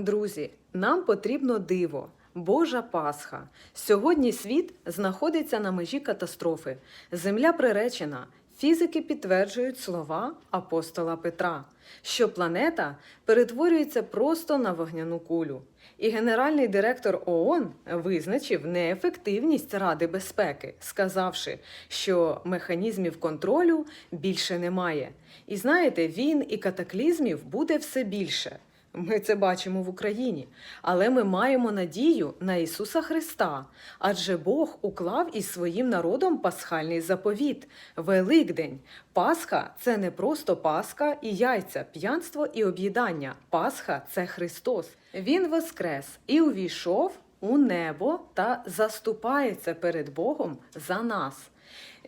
Друзі, нам потрібно диво, Божа Пасха. Сьогодні світ знаходиться на межі катастрофи. Земля приречена. Фізики підтверджують слова апостола Петра, що планета перетворюється просто на вогняну кулю. І генеральний директор ООН визначив неефективність Ради безпеки, сказавши, що механізмів контролю більше немає. І знаєте, війн і катаклізмів буде все більше. Ми це бачимо в Україні, але ми маємо надію на Ісуса Христа, адже Бог уклав із своїм народом пасхальний заповіт Великдень. Пасха це не просто Пасха і яйця, п'янство і об'їдання. Пасха це Христос. Він воскрес і увійшов у небо та заступається перед Богом за нас.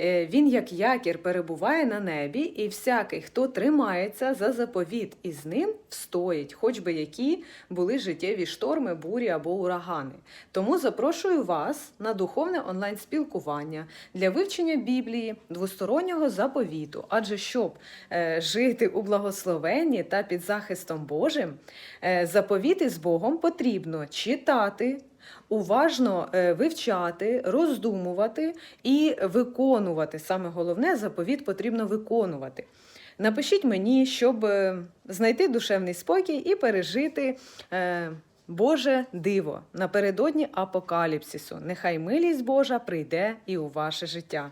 Е, Він, як якір, перебуває на небі, і всякий, хто тримається за заповіт із ним, встоїть, хоч би які були життєві шторми, бурі або урагани. Тому запрошую вас на духовне онлайн-спілкування для вивчення Біблії, двостороннього заповіту. Адже щоб е, жити у благословенні та під захистом Божим, е, заповіти з Богом потрібно читати уважно е, вивчати, роздумувати і виконувати. Саме головне, заповіт потрібно виконувати. Напишіть мені, щоб е, знайти душевний спокій і пережити е, Боже диво напередодні апокаліпсису. Нехай милість Божа прийде і у ваше життя.